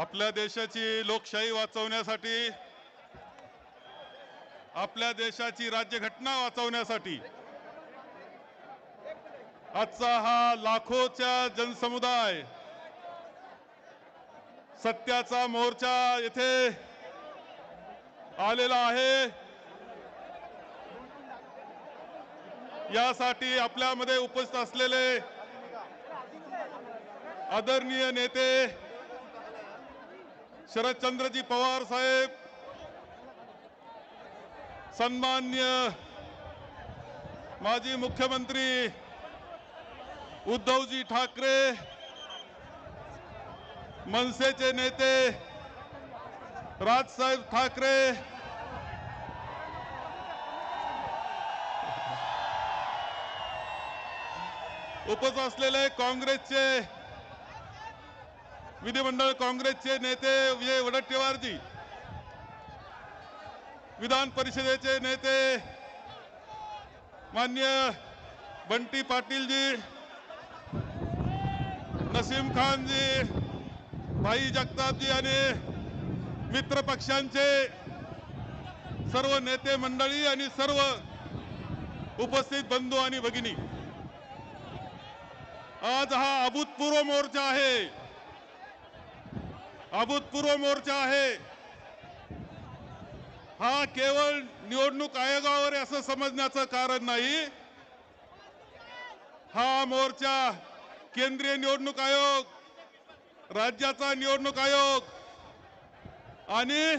आपल्या देशाची लोकशाही वाचवण्यासाठी आपल्या देशाची राज्यघटना वाचवण्यासाठी आजचा हा लाखोच्या जनसमुदाय सत्याचा मोर्चा येथे आलेला आहे. यासाठी आपल्यामध्ये उपस्थित असलेले आदरणीय नेते शरदचंद्रजी पवार साहेब सन्मान्य माजी मुख्यमंत्री उद्धवजी ठाकरे मनसेचे नेते राजसाहेब ठाकरे उपस्थित असलेले काँग्रेसचे विधिमंडळ काँग्रेसचे नेते विजय वडट्टीवारजी विधान परिषदेचे नेते मान्य बंटी पाटीलजी नसीम खानजी भाई जगतापजी आणि मित्र पक्षांचे सर्व नेते मंडळी आणि सर्व उपस्थित बंधू आणि भगिनी आज हा अभूतपूर्व मोर्चा आहे. अभूतपूर्व मोर्चा आहे. हा केवळ निवडणूक आयोगावर असं समजण्याचं कारण नाही. हा मोर्चा केंद्रीय निवडणूक आयोग राज्याचा निवडणूक आयोग आणि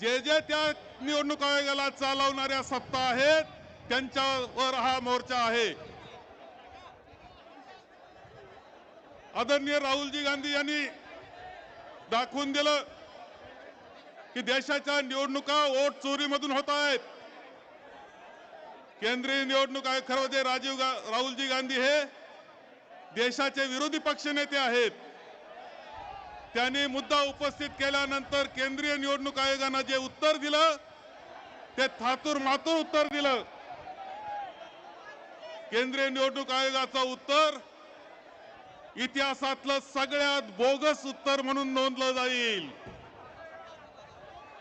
जे जे त्या निवडणूक आयोगाला चालवणाऱ्या सत्ता आहेत त्यांच्यावर हा मोर्चा आहे. आदरणीय राहुलजी गांधी यांनी दाखवून दिलं की देशाच्या निवडणुका वोट चोरीमधून होत आहेत. केंद्रीय निवडणूक आयोग खरं म्हणजे राजीव गा राहुलजी गांधी हे देशाचे विरोधी पक्ष नेते आहेत. त्यांनी मुद्दा उपस्थित केल्यानंतर केंद्रीय निवडणूक आयोगानं जे उत्तर दिलं ते थातूर मातूर उत्तर दिलं. केंद्रीय निवडणूक आयोगाचं उत्तर इतिहासातलं सगळ्यात बोगस उत्तर म्हणून नोंदलं जाईल.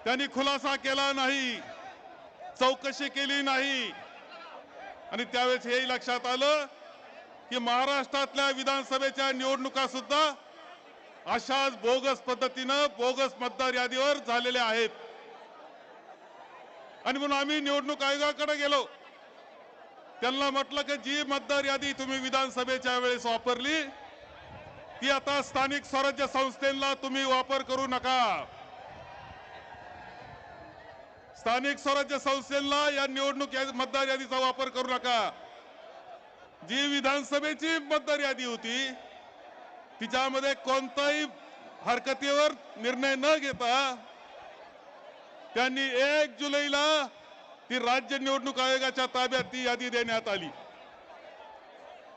त्यांनी खुलासा केला नाही चौकशी केली नाही. आणि त्यावेळेस हेही लक्षात आलं की महाराष्ट्रातल्या विधानसभेच्या निवडणुका सुद्धा अशाच बोगस पद्धतीनं बोगस मतदार यादीवर झालेल्या आहेत. आणि म्हणून आम्ही निवडणूक आयोगाकडे गेलो. त्यांना म्हटलं की जी मतदार यादी तुम्ही विधानसभेच्या वेळेस वापरली ती आता स्थानिक स्वराज्य संस्थेला तुम्ही वापर करू नका. स्थानिक स्वराज्य संस्थेला या निवडणूक मतदार यादीचा वापर करू नका. जी विधानसभेची मतदार यादी होती तिच्यामध्ये कोणताही हरकतीवर निर्णय न घेता त्यांनी एक जुलैला ती राज्य निवडणूक आयोगाच्या ताब्यात ती यादी देण्यात आली.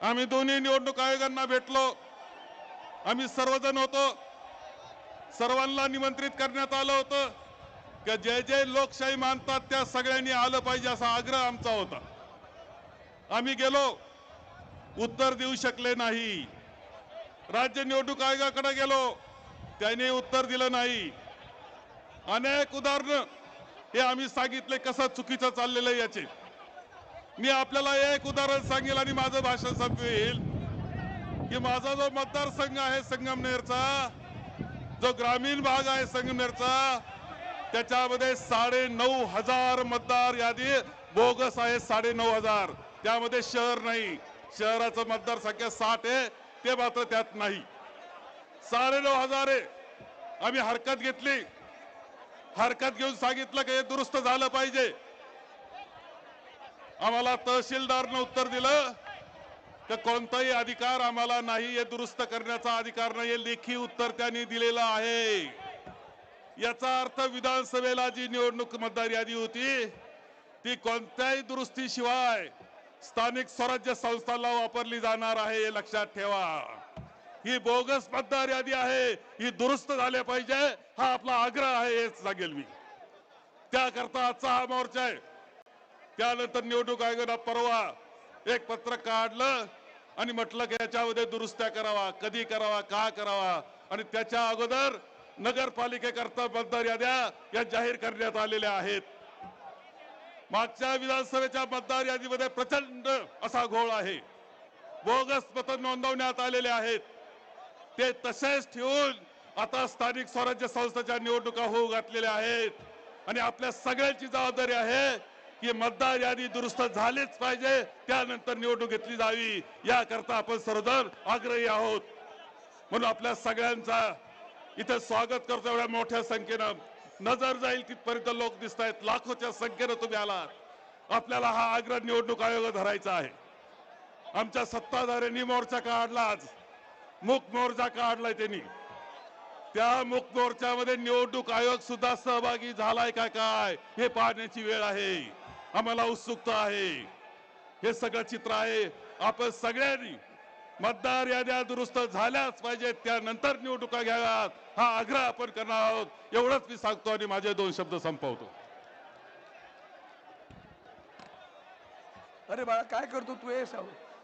आम्ही दोन्ही निवडणूक आयोगांना भेटलो. आम्ही सर्वजण होतो. सर्वांना निमंत्रित करण्यात आलं होतं की जे जे लोकशाही मानतात त्या सगळ्यांनी आलं पाहिजे असा आग्रह आमचा होता. आम्ही गेलो उत्तर देऊ शकले नाही. राज्य निवडणूक आयोगाकडे गेलो त्याने उत्तर दिलं नाही. अनेक उदाहरणं हे आम्ही सांगितले कसं चुकीचं चाललेलं आहे याचे. मी आपल्याला एक उदाहरण सांगेल आणि माझं भाषण संपवेल. की माझा जो मतदारसंघ आहे संगमनेरचा जो ग्रामीण भाग आहे संगमनेरचा त्याच्यामध्ये साडे नऊ हजार मतदार यादी बोगस आहे साडे नऊ हजार. त्यामध्ये शहर नाही. शहराचं मतदार संख्या साठ आहे ते मात्र त्यात नाही. साडे नऊ हजार आहे. आम्ही हरकत घेतली. हरकत घेऊन सांगितलं की हे दुरुस्त झालं पाहिजे. आम्हाला तहसीलदारनं उत्तर दिलं. तर कोणताही अधिकार आम्हाला नाही हे दुरुस्त करण्याचा अधिकार नाही हे लेखी उत्तर त्यांनी दिलेलं आहे. याचा अर्थ विधानसभेला जी निवडणूक मतदार यादी होती ती कोणत्याही दुरुस्तीशिवाय स्थानिक स्वराज्य संस्थांना वापरली जाणार आहे हे लक्षात ठेवा. ही बोगस मतदार यादी आहे ही दुरुस्त झाल्या पाहिजे हा आपला आग्रह आहे हेच सांगेल मी. त्याकरता आजचा हा मोर्चा आहे. त्यानंतर निवडणूक आयोगाला परवा एक पत्र काढलं आणि म्हटलं की याच्यामध्ये दुरुस्त्या करावा कधी करावा का करावा? आणि त्याच्या अगोदर नगरपालिकेकरता मतदार याद्या या जाहीर करण्यात आलेल्या आहेत. मागच्या विधानसभेच्या मतदार यादीमध्ये प्रचंड असा घोळ आहे. बोगस मत नोंदवण्यात आलेले आहेत. ते तसेच ठेवून आता स्थानिक स्वराज्य संस्थेच्या निवडणुका होऊ घातलेल्या आहेत. आणि आपल्या सगळ्यांची जबाबदारी आहे की मतदार यादी दुरुस्त झालीच पाहिजे. त्यानंतर निवडणूक घेतली जावी. याकरता आपण सर्वजण आग्रही आहोत. म्हणून आपल्या सगळ्यांचा इथे स्वागत करतो एवढ्या मोठ्या संख्येनं. नजर जाईल तिथपर्यंत लोक दिसत आहेत लाखोच्या संख्येनं तुम्ही आलात. आपल्याला हा आग्रह निवडणूक आयोग धरायचा आहे. आमच्या सत्ताधाऱ्यांनी मोर्चा काढला आज. मुख मोर्चा काढलाय त्यांनी. त्या मुख मोर्चामध्ये निवडणूक आयोग सुद्धा सहभागी झालाय का काय हे पाहण्याची वेळ आहे. आम्हाला उत्सुकता आहे. हे सगळं चित्र आहे. आपण सगळ्यांनी मतदार याद्या दुरुस्त झाल्याच पाहिजेत त्यानंतर निवडणुका घ्याव्यात. हा आग्रह आपण करणार आहोत. एवढंच मी सांगतो आणि माझे दोन शब्द संपवतो. अरे बाळा काय करतो तू हे सांग.